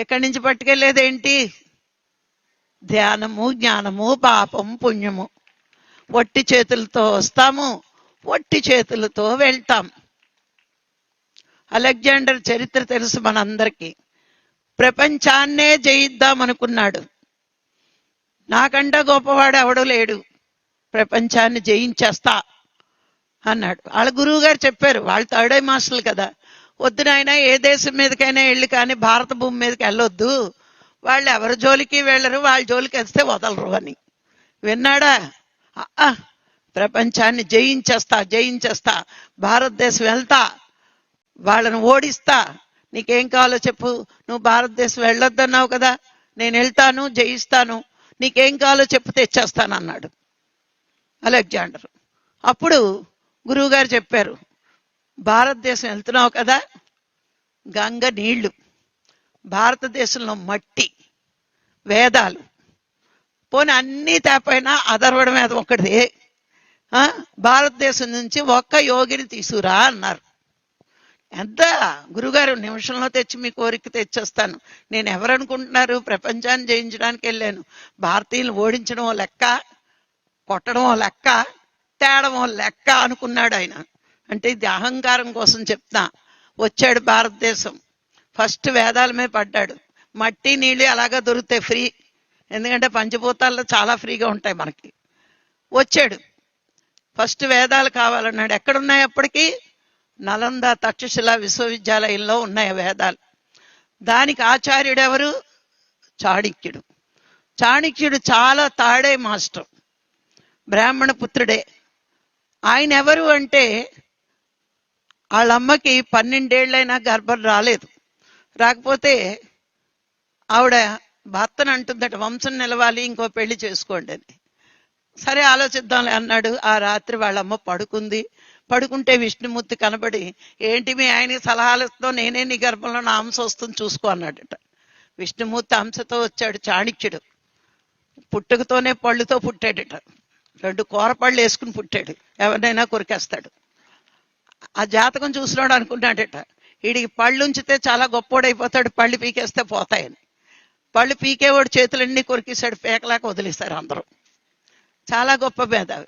ఎక్కడి నుంచి పట్టుకెళ్ళేదేంటి ధ్యానము జ్ఞానము పాపం పుణ్యము. వట్టి చేతులతో వస్తాము వట్టి చేతులతో వెళ్తాం. అలెగ్జాండర్ చరిత్ర తెలుసు మనందరికీ. ప్రపంచాన్నే జయిద్దాం అనుకున్నాడు నాకంటే గొప్పవాడు ఎవడు లేడు. ప్రపంచాన్ని జయించేస్తా అన్నాడు. వాళ్ళ గురువు గారు చెప్పారు వాళ్ళు థర్డ్ ఐ మాస్టర్లు కదా. వద్దు నాయన ఏ దేశం మీదకైనా వెళ్ళి కానీ భారత భూమి మీదకి వెళ్ళొద్దు. వాళ్ళు ఎవరి జోలికి వెళ్ళరు వాళ్ళ జోలికి వస్తే వదలరు అని. విన్నాడా? ఆ, ప్రపంచాన్ని జయించేస్తా జయించేస్తా. భారతదేశం వెళ్తా. వాళ్ళని ఓడిస్తా. నీకేం కావాలో చెప్పు. నువ్వు భారతదేశం వెళ్ళొద్దన్నావు కదా. నేను వెళ్తాను జయిస్తాను. నీకేం కావాలో చెప్పు తెచ్చేస్తాను అన్నాడు. అలెగ్జాండర్. అప్పుడు గురువుగారు చెప్పారు భారతదేశం వెళ్తున్నావు కదా గంగ నీళ్ళు. భారతదేశంలో మట్టి వేదాలు. పోనీ అన్నీ తేపైనా అదర్వడం మీద ఒకటిదే భారతదేశం నుంచి ఒక్క యోగిని తీసుకురా అన్నారు. ఎంత? గురుగారు నిమిషంలో తెచ్చి మీ కోరిక తెచ్చేస్తాను. నేను ఎవరనుకుంటున్నారు? ప్రపంచాన్ని జయించడానికి వెళ్ళాను. భారతీయులు ఓడించడం లెక్క కొట్టడం లెక్క తేడమో లెక్క అనుకున్నాడు ఆయన. అంటే ఇది అహంకారం కోసం చెప్తా వచ్చాడు భారతదేశం. ఫస్ట్ వేదాల మీద పడ్డాడు. మట్టి నీళ్ళు అలాగా దొరుకుతాయి ఫ్రీ? ఎందుకంటే పంచభూతాల్లో చాలా ఫ్రీగా ఉంటాయి మనకి. వచ్చాడు. ఫస్ట్ వేదాలు కావాలన్నాడు. ఎక్కడున్నాయి అప్పటికి? నలంద తక్షశిల విశ్వవిద్యాలయంలో ఉన్నాయి ఆ వేదాలు. దానికి ఆచార్యుడు ఎవరు? చాణిక్యుడు. చాణిక్యుడు చాలా తాడే మాస్టర్. బ్రాహ్మణ పుత్రుడే. ఆయన ఎవరు అంటే వాళ్ళ అమ్మకి పన్నెండేళ్ళైనా గర్భం రాలేదు. రాకపోతే ఆవిడ భర్తను అంటుందట వంశం నిలవాలి ఇంకో పెళ్ళి చేసుకోండి అని. సరే ఆలోచిద్దాంలే అన్నాడు. ఆ రాత్రి వాళ్ళ అమ్మ పడుకుంది. పడుకుంటే విష్ణుమూర్తి కనబడి ఏంటి మీ ఆయనకి సలహాలతో నేనే నీ గర్భంలో నా అంశ వస్తుంది చూసుకో అన్నాడట. విష్ణుమూర్తి అంశతో వచ్చాడు చాణిక్యుడు. పుట్టుకతోనే పళ్ళుతో పుట్టాడట. రెండు కూర పళ్ళు వేసుకుని పుట్టాడు. ఎవరినైనా కొరికేస్తాడు. ఆ జాతకం చూసినాడు అనుకున్నాడట వీడికి పళ్ళు ఉంచితే చాలా గొప్పోడైపోతాడు పళ్ళు పీకేస్తే పోతాయని. పళ్ళు పీకేవాడు చేతులన్నీ కొరికేశాడు పేకలాక వదిలేస్తారు అందరూ. చాలా గొప్ప మేధావి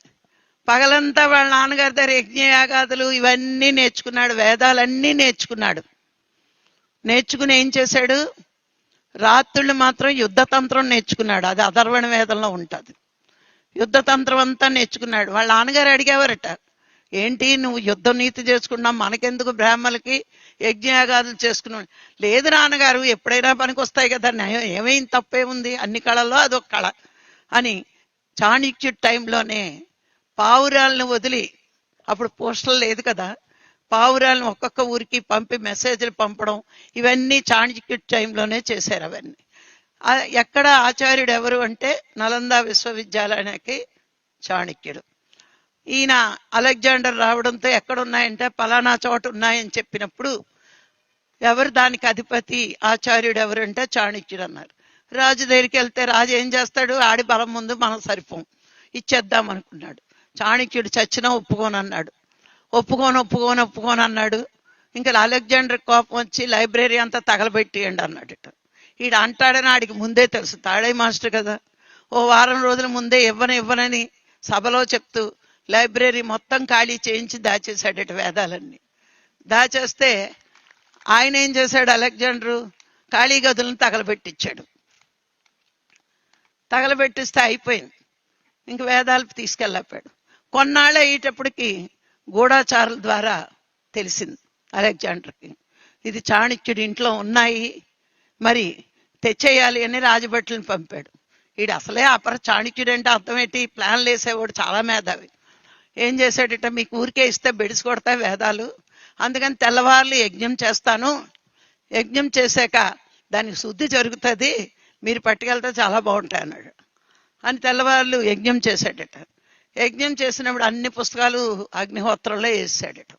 పగలంతా వాళ్ళ నాన్నగారి దగ్గర యజ్ఞయాగాదులు ఇవన్నీ నేర్చుకున్నాడు వేదాలన్నీ నేర్చుకున్నాడు. నేర్చుకుని ఏం చేశాడు? రాత్రుళ్ళు మాత్రం యుద్ధతంత్రం నేర్చుకున్నాడు అది అధర్వణ వేదంలో ఉంటుంది. యుద్ధతంత్రం అంతా నేర్చుకున్నాడు. వాళ్ళ నాన్నగారు అడిగేవారట ఏంటి నువ్వు యుద్ధ నీతి చేసుకున్నావు మనకెందుకు బ్రాహ్మలకి యజ్ఞయాగాదులు చేసుకున్నావు? లేదు నాన్నగారు ఎప్పుడైనా పనికి వస్తాయి కదా న్యాయం ఏమైంది? తప్పే ఉంది అన్ని కళల్లో అదొక కళ. అని చాణిక్యుడి టైంలోనే పావురాలను వదిలి అప్పుడు పోస్టల్ లేదు కదా పావురాలను ఒక్కొక్క ఊరికి పంపి మెసేజ్లు పంపడం ఇవన్నీ చాణక్యుడి టైంలోనే చేశారు అవన్నీ. ఎక్కడ ఆచార్యుడు ఎవరు అంటే నలంద విశ్వవిద్యాలయానికి చాణక్యుడు. ఈయన అలెగ్జాండర్ రావడంతో ఎక్కడ ఉన్నాయంటే పలానా చోట ఉన్నాయని చెప్పినప్పుడు ఎవరు దానికి అధిపతి ఆచార్యుడు ఎవరు అంటే అన్నారు రాజు దగ్గరికి వెళ్తే రాజు ఏం చేస్తాడు? ఆడి బలం ముందు మనం సరిపోం. ఇచ్చేద్దాం అనుకున్నాడు. చాణక్యుడు చచ్చినా ఒప్పుకోను అన్నాడు ఒప్పుకోను ఒప్పుకోను ఒప్పుకోను అన్నాడు. ఇంకా అలెగ్జాండర్ కోపం వచ్చి లైబ్రరీ అంతా తగలబెట్టియండి అన్నాడట. ఈడు అంటాడని ఆడికి ముందే తెలుసు. తాడే మాస్టర్ కదా. ఓ వారం రోజుల ముందే ఇవ్వను ఇవ్వనని సభలో చెప్తూ లైబ్రరీ మొత్తం ఖాళీ చేయించి దాచేశాడట వేదాలన్నీ. దాచేస్తే ఆయన ఏం చేశాడు అలెగ్జాండరు? ఖాళీ గదులను తగలబెట్టించాడు తగలబెట్టిస్తే అయిపోయింది. ఇంక వేదాలు తీసుకెళ్ళపాడు. కొన్నాళ్ళు అయ్యేటప్పటికి గూఢాచారుల ద్వారా తెలిసింది అలెగ్జాండర్కి. ఇది చాణిక్యుడి ఇంట్లో ఉన్నాయి మరి తెచ్చేయాలి అని రాజభట్లను పంపాడు. వీడు అసలే అపర చాణిక్యుడు అంటే అర్థం ఏంటి ప్లాన్లు వేసేవాడు చాలా మేధావి. ఏం చేశాడట? మీకు ఊరికే ఇస్తే బెడిసి కొడతాయి వేదాలు. అందుకని తెల్లవారులు యజ్ఞం చేస్తాను. యజ్ఞం చేశాక దానికి శుద్ధి జరుగుతుంది. మీరు పట్టుకెళ్తే చాలా బాగుంటాయి అన్నాడు. అని తెల్లవారులు యజ్ఞం చేశాడట. యజ్ఞం చేసినప్పుడు అన్ని పుస్తకాలు అగ్నిహోత్రంలో వేసాడట.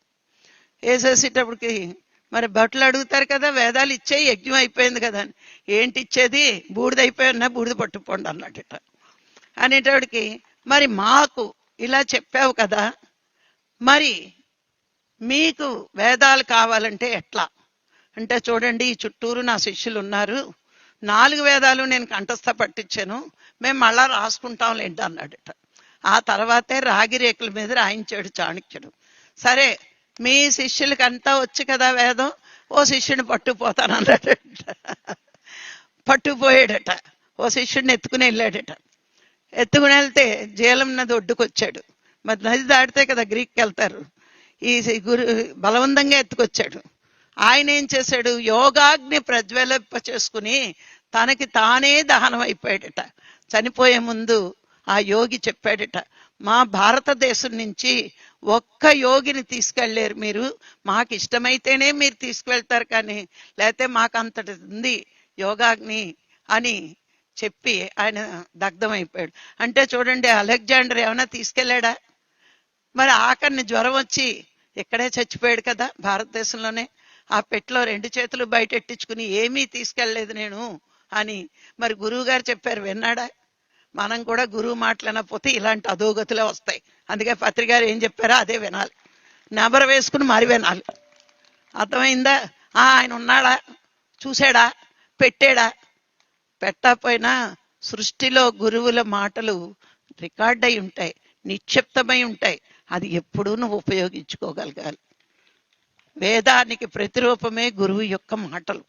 వేసేసేటప్పటికి మరి బట్టలు అడుగుతారు కదా వేదాలు ఇచ్చే యజ్ఞం అయిపోయింది కదా అని. ఏంటి ఇచ్చేది? బూడిద అయిపోయినా బూడిద పట్టుకోండి అన్నట్ట అనేటప్పటికి మరి మాకు ఇలా చెప్పావు కదా మరి మీకు వేదాలు కావాలంటే ఎట్లా? అంటే చూడండి ఈ చుట్టూరు నా శిష్యులు ఉన్నారు నాలుగు వేదాలు నేను కంఠస్థ పట్టించాను. మేము మళ్ళా రాసుకుంటాంలేంటి అన్నాడట. ఆ తర్వాతే రాగి రేకుల మీద రాయించాడు చాణక్యుడు. సరే మీ శిష్యులకంతా వచ్చి కదా వేదం? ఓ శిష్యుని పట్టుకుపోతాను అన్నాడట పట్టుకుపోయాడట. ఓ శిష్యుడిని ఎత్తుకుని వెళ్ళాడట. ఎత్తుకుని వెళ్తే జీలం నది ఒడ్డుకొచ్చాడు. మరి నది దాటితే కదా గ్రీక్కి వెళ్తారు. ఈ గురు బలవంతంగా ఎత్తుకొచ్చాడు. ఆయన ఏం చేశాడు? యోగాగ్ని ప్రజ్వలింప చేసుకుని తనకి తానే దహనం అయిపోయాడట. చనిపోయే ముందు ఆ యోగి చెప్పాడట మా భారతదేశం నుంచి ఒక్క యోగిని తీసుకెళ్ళలేరు మీరు. మాకు ఇష్టమైతేనే మీరు తీసుకువెళ్తారు కానీ లేకపోతే మాకు అంతటి ఉంది యోగాగ్ని అని చెప్పి ఆయన దగ్ధమైపోయాడు. అంటే చూడండి అలెగ్జాండర్ ఏమైనా తీసుకెళ్ళాడా? మరి ఆఖరిని జ్వరం వచ్చి ఇక్కడే చచ్చిపోయాడు కదా భారతదేశంలోనే. ఆ పెట్లో రెండు చేతులు బయటెట్టించుకుని ఏమీ తీసుకెళ్ళలేదు నేను అని మరి గురువు గారు చెప్పారు విన్నాడా? మనం కూడా గురువు మాట్లాడకపోతే ఇలాంటి అధోగతులే వస్తాయి. అందుకే పత్రికారు ఏం చెప్పారో అదే వినాలి. నెంబర్ వేసుకుని మరి వినాలి. అర్థమైందా? ఆ, ఆయన ఉన్నాడా? చూసాడా పెట్టాడా? పెట్టకపోయినా సృష్టిలో గురువుల మాటలు రికార్డ్ అయి ఉంటాయి నిక్షిప్తమై ఉంటాయి. అది ఎప్పుడూ నువ్వు ఉపయోగించుకోగలగాలి. వేదానికి ప్రతిరూపమే గురువు యొక్క మాటలు.